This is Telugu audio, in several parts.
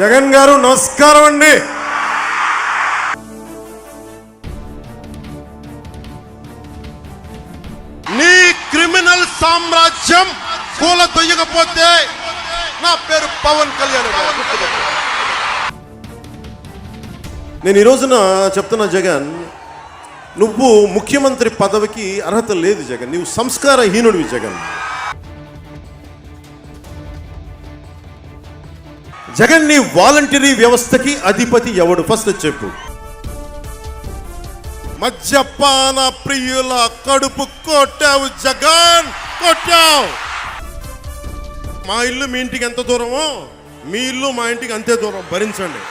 జగన్ గారు నమస్కారం అండి నీ క్రిమినల్ సామ్రాజ్యం కూల దొయ్యకపోతే నా పేరు పవన్ కళ్యాణ్. నేను ఈ రోజున చెప్తున్నా జగన్ నువ్వు ముఖ్యమంత్రి పదవికి అర్హత లేదు జగన్ నువ్వు సంస్కారహీనుడివి జగన్ జగన్ నీ వాలంటరీ వ్యవస్థకి అధిపతి ఎవడు? ఫస్ట్ చెప్పు. మద్యపాన ప్రియుల కడుపు కొట్టావు జగన్. కొట్టావు. మా ఇల్లు మీ ఇంటికి ఎంత దూరమో మీ ఇల్లు మా ఇంటికి అంతే దూరం. భరించండి.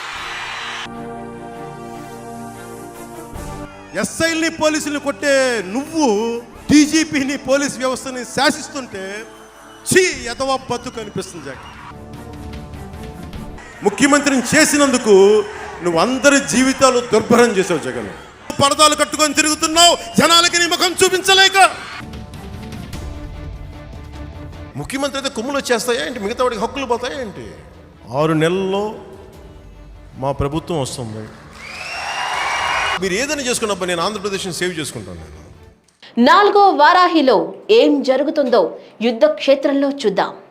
ఎస్ఐల్ని పోలీసుల్ని కొట్టే నువ్వు డీజీపీని పోలీస్ వ్యవస్థని శాసిస్తుంటే చీ ఎదవ బతుకు అనిపిస్తుంది జగన్. ముఖ్యమంత్రిని చేసినందుకు నువ్వు అందరి జీవితాలు దుర్భరం చేసావు జగన్. పరదాలు కట్టుకొని తిరుగుతున్నావు జనాలకి నీ ముఖం చూపించలేక. ముఖ్యమంత్రి అయితే కుమ్ములు వచ్చేస్తాయా ఏంటి? మిగతా వాడికి హక్కులు పోతాయా ఏంటి? ఆరు నెలల్లో మా ప్రభుత్వం వస్తుంది. మీరు ఏదైనా చేసుకున్నప్పుడు నేను ఆంధ్రప్రదేశ్ని సేవ్ చేసుకుంటాను నేను. నాలుగో వారాహిలో ఏం జరుగుతుందో యుద్ధ క్షేత్రంలో చూద్దాం.